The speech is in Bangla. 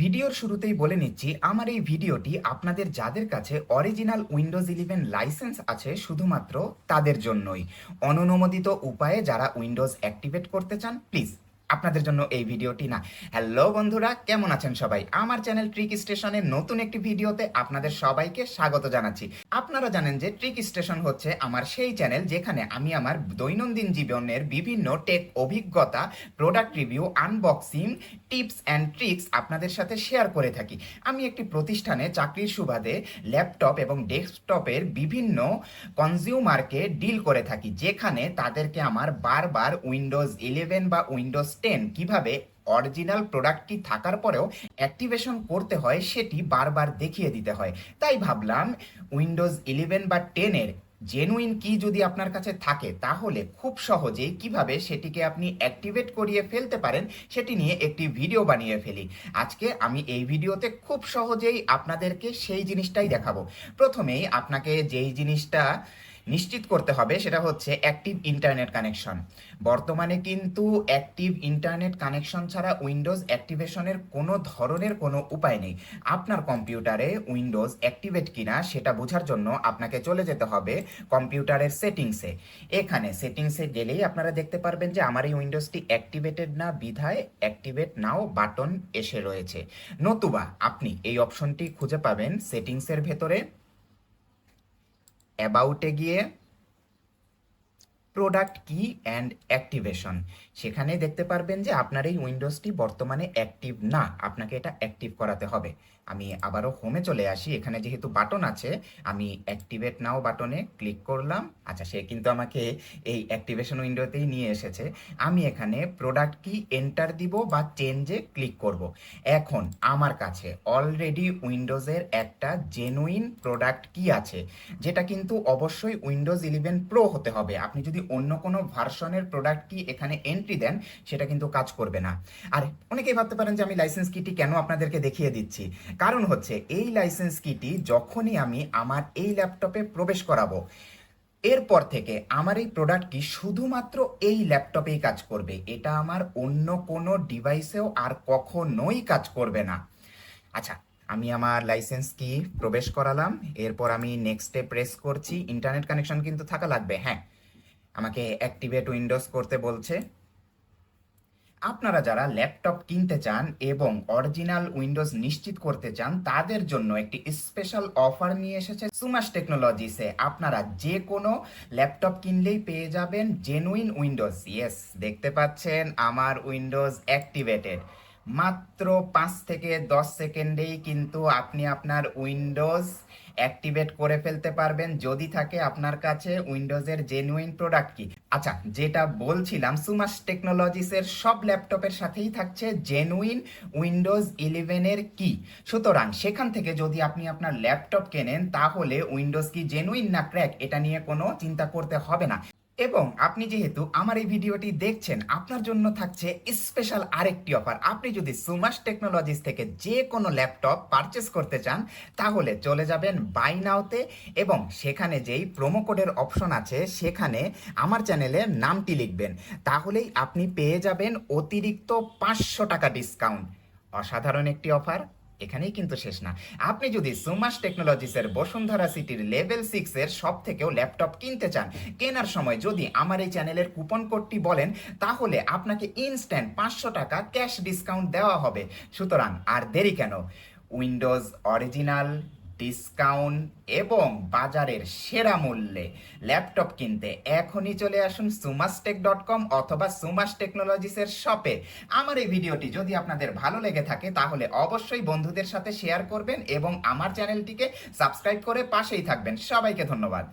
ভিডিওর শুরুতেই বলে নিচ্ছি, আমার এই ভিডিওটি আপনাদের যাদের কাছে অরিজিনাল উইন্ডোজ ইলেভেন লাইসেন্স আছে শুধুমাত্র তাদের জন্যই। অননুমোদিত উপায়ে যারা উইন্ডোজ অ্যাক্টিভেট করতে চান প্লিজ আপনাদের জন্য এই ভিডিওটি না। হ্যালো বন্ধুরা, কেমন আছেন সবাই? আমার চ্যানেল ট্রিক স্টেশনের নতুন একটি ভিডিওতে আপনাদের সবাইকে স্বাগত জানাচ্ছি। আপনারা জানেন যে ট্রিক স্টেশন হচ্ছে আমার সেই চ্যানেল যেখানে আমি আমার দৈনন্দিন জীবনের বিভিন্ন টেক অভিজ্ঞতা product review unboxing tips and tricks আপনাদের সাথে শেয়ার করে থাকি। আমি একটি প্রতিষ্ঠানে চাকরির সুবাদে ল্যাপটপ এবং ডেস্কটপের বিভিন্ন কনজিউমারকে ডিল করে থাকি, যেখানে তাদেরকে আমার বারবার উইন্ডোজ ইলেভেন বা উইন্ডোজ টেন কীভাবে অরিজিনাল প্রোডাক্টটি থাকার পরেও অ্যাক্টিভেশন করতে হয় সেটি বারবার দেখিয়ে দিতে হয়। তাই ভাবলাম উইন্ডোজ ইলেভেন বা টেনের জেনুইন কি যদি আপনার কাছে থাকে, তাহলে খুব সহজেই কীভাবে সেটিকে আপনি অ্যাক্টিভেট করিয়ে ফেলতে পারেন, সেটি নিয়ে একটি ভিডিও বানিয়ে ফেলি। আজকে আমি এই ভিডিওতে খুব সহজেই আপনাদেরকে সেই জিনিসটাই দেখাবো। প্রথমেই আপনাকে যেই জিনিসটা নিশ্চিত করতে হবে, সেটা হচ্ছে অ্যাক্টিভ ইন্টারনেট কানেকশন বর্তমানে কিন্তু অ্যাক্টিভ ইন্টারনেট কানেকশন ছাড়া উইন্ডোজ অ্যাক্টিভেশনের কোনো ধরনের কোনো উপায় নেই। আপনার কম্পিউটারে উইন্ডোজ অ্যাক্টিভেট কিনা, সেটা বোঝার জন্য আপনাকে চলে যেতে হবে কম্পিউটারের সেটিংসে। এখানে সেটিংসে গেলেই আপনারা দেখতে পারবেন যে আমার এই উইন্ডোজটি অ্যাক্টিভেটেড না, বিধায় অ্যাক্টিভেট নাও বাটন এসে রয়েছে। নতুবা আপনি এই অপশনটি খুঁজে পাবেন সেটিংসের ভেতরে। অ্যাবাউটে গিয়ে প্রোডাক্ট কি অ্যান্ড অ্যাক্টিভেশন সেখানে দেখতে পারবেন যে আপনার এই উইন্ডোজটি বর্তমানে অ্যাক্টিভ না, আপনাকে এটা অ্যাক্টিভ করাতে হবে। আমি আবারও হোমে চলে আসি, এখানে যেহেতু বাটন আছে, আমি অ্যাক্টিভেট নাও বাটনে ক্লিক করলাম। আচ্ছা সে কিন্তু আমাকে এই অ্যাক্টিভেশন উইন্ডোতেই নিয়ে এসেছে। আমি এখানে প্রোডাক্ট কি এন্টার দিব বা চেঞ্জে ক্লিক করব। এখন আমার কাছে অলরেডি উইন্ডোজের একটা জেনুইন প্রোডাক্ট কি আছে, যেটা কিন্তু অবশ্যই উইন্ডোজ ইলেভেন প্রো হতে হবে। আপনি যদি অন্য কোনো ভার্সনের প্রোডাক্ট কি এখানে এন্ট্রি দেন, সেটা কিন্তু কাজ করবে না। আর অনেকেই ভাবতে পারেন যে আমি লাইসেন্স কিটি কেন আপনাদেরকে দেখিয়ে দিচ্ছি। কারণ হচ্ছে, এই লাইসেন্স কিটি যখনই আমি আমার এই ল্যাপটপে প্রবেশ করাবো, এরপর থেকে আমার এই প্রোডাক্টটি শুধুমাত্র এই ল্যাপটপেই কাজ করবে। এটা আমার অন্য কোনো ডিভাইসেও আর কখনোই কাজ করবে না। আচ্ছা আমি আমার লাইসেন্স কি প্রবেশ করালাম, এরপর আমি নেক্সটে প্রেস করছি ইন্টারনেট কানেকশন কিন্তু থাকা লাগবে হ্যাঁ। আমাকে অ্যাক্টিভেট উইন্ডোজ করতে বলছে। আপনারা যারা ল্যাপটপ কিনতে চান এবং অরিজিনাল উইন্ডোজ নিশ্চিত করতে চান, তাদের জন্য একটি স্পেশাল অফার নিয়ে এসেছে সুমাস টেকনোলজিসে আপনারা যে কোনো ল্যাপটপ কিনলেই পেয়ে যাবেন জেনুইন উইন্ডোজ ইয়েস দেখতে পাচ্ছেন, আমার উইন্ডোজ অ্যাক্টিভেটেড মাত্র পাঁচ থেকে দশ সেকেন্ডেই কিন্তু আপনি আপনার উইন্ডোজ অ্যাক্টিভেট করে ফেলতে পারবেন। যদি থাকে আপনার কাছে উইন্ডোজের জেনুইন প্রোডাক্ট কি? আচ্ছা যেটা বলছিলাম সুমাস টেকনোলজিসের সব ল্যাপটপের সাথেই থাকছে জেনুইন উইন্ডোজ ইলেভেনের কি? সুতরাং সেখান থেকে যদি আপনি আপনার ল্যাপটপ কেনেন, তাহলে উইন্ডোজ কি জেনুইন না ক্র্যাক এটা নিয়ে কোনো চিন্তা করতে হবে না। এবং আপনি যেহেতু আমার এই ভিডিওটি দেখছেন, আপনার জন্য থাকছে স্পেশাল আরেকটি অফার আপনি যদি সুমাস টেকনোলজিস থেকে যে কোনো ল্যাপটপ পারচেস করতে চান, তাহলে চলে যাবেন বাই নাওতে এবং সেখানে যেই প্রোমো কোডের অপশন আছে, সেখানে আমার চ্যানেলে নামটি লিখবেন। তাহলেই আপনি পেয়ে যাবেন অতিরিক্ত পাঁচশো টাকা ডিসকাউন্ট অসাধারণ একটি অফার এখানেই কিন্তু শেষ না। আপনি যদি সুমাস টেকনোলজিসের বসুন্ধরা সিটির লেভেল সিক্সের সব থেকেও ল্যাপটপ কিনতে চান, কেনার সময় যদি আমার এই চ্যানেলের কুপন কোডটি বলেন, তাহলে আপনাকে ইনস্ট্যান্ট পাঁচশো টাকা ক্যাশ ডিসকাউন্ট দেওয়া হবে। সুতরাং আর দেরি কেন? উইন্ডোজ অরিজিনাল ডিসকাউন্ট এবং বাজারের সেরা মূল্যে ল্যাপটপ কিনতে এখনই চলে আসুন সুমাসটেক ডট কম অথবা সুমাস টেকনোলজিসের শপে আমার এই ভিডিওটি যদি আপনাদের ভালো লেগে থাকে, তাহলে অবশ্যই বন্ধুদের সাথে শেয়ার করবেন এবং আমার চ্যানেলটিকে সাবস্ক্রাইব করে পাশেই থাকবেন। সবাইকে ধন্যবাদ।